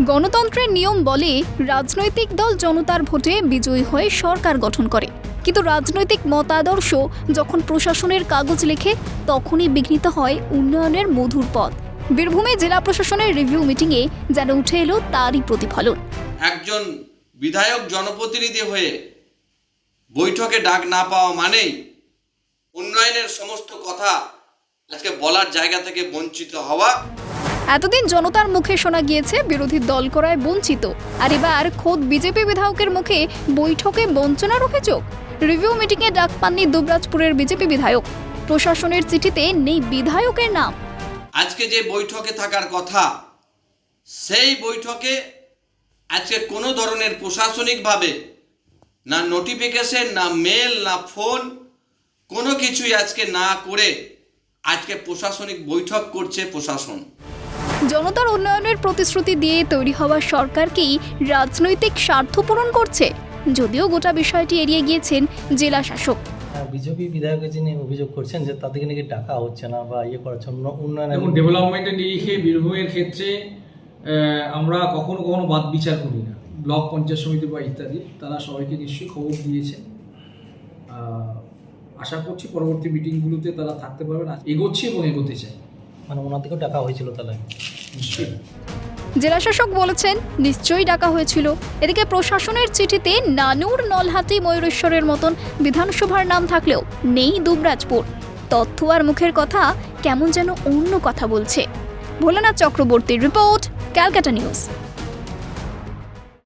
গণতন্ত্রের নিয়ম বলে রাজনৈতিক দল জনতার ভোটে বিজয়ী হয়ে সরকার গঠন করে। কিন্তু রাজনৈতিক মতাদর্শ যখন প্রশাসনের কাগজ লেখে, তখনই বিঘ্নিত হয় উন্নয়নের মধুর পথ। বীরভূমে জেলা প্রশাসনের রিভিউ মিটিংয়ে যেন উঠে এলো তারই প্রতিফলন। একজন বিধায়ক জনপ্রতিনিধি হয়ে বৈঠকে ডাক না পাওয়া মানেই উন্নয়নের সমস্ত কথা আজকে বলার জায়গা থেকে বঞ্চিত হওয়া এতদিন জনতার মুখে শোনা গিয়েছে, বিরোধী দল করায় বঞ্চিত। আর এবার খোদ বিজেপি বিধায়কের মুখে বৈঠকে বঞ্চনার অভিযোগ। রিভিউ মিটিংয়ে ডাক পাননি দুবরাজপুরের বিজেপি বিধায়ক। প্রশাসনের চিঠিতে নেই বিধায়কের নাম। আজকে যে বৈঠকে থাকার কথা, সেই বৈঠকে আজকে কোনো ধরনের প্রশাসনিকভাবে না নোটিফিকেশন না মেল না ফোন কোনো কিছুই আজকে না করে আজকে প্রশাসনিক বৈঠক করছে প্রশাসন। জনতার উন্নয়নের প্রতিশ্রুতি দিয়ে তৈরি হওয়া সরকারকেই রাজনৈতিক স্বার্থ পূরণ করছে? যদিও গোটা বিষয়টি এড়িয়ে গিয়েছেন জেলা শাসক। বিজেপি বিধায়কের যিনি অভিযোগ করছেন যে তাদেরকে নাকি টাকা হচ্ছে না বা ইয়ে করার জন্য উন্নয়ন এবং ডেভেলপমেন্টের নিরিখে বীরভূমের ক্ষেত্রে আমরা কখনো কখনো বাদ বিচার করি না। ব্লক পঞ্চায়েত সমিতি বা ইত্যাদি তারা সবাইকে নিশ্চয়ই খবর দিয়েছে। আশা করছি পরবর্তী মিটিংগুলোতে তারা থাকতে পারবেন আর এগোচ্ছি এবং এগোতে চাই মানে ওনার ওনাদেরকেও টাকা হয়েছিল তাহলে। জেলাশাসক বলেছেন, নিশ্চয়ই ডাকা হয়েছিল। এদিকে প্রশাসনের চিঠিতে নানুর নলহাতি ময়ূরেশ্বরের মতন বিধানসভার নাম থাকলেও নেই দুবরাজপুর। তথ্য আর মুখের কথা কেমন যেন অন্য কথা বলছে। ভোলানাথ চক্রবর্তীর রিপোর্ট, ক্যালকাটা নিউজ।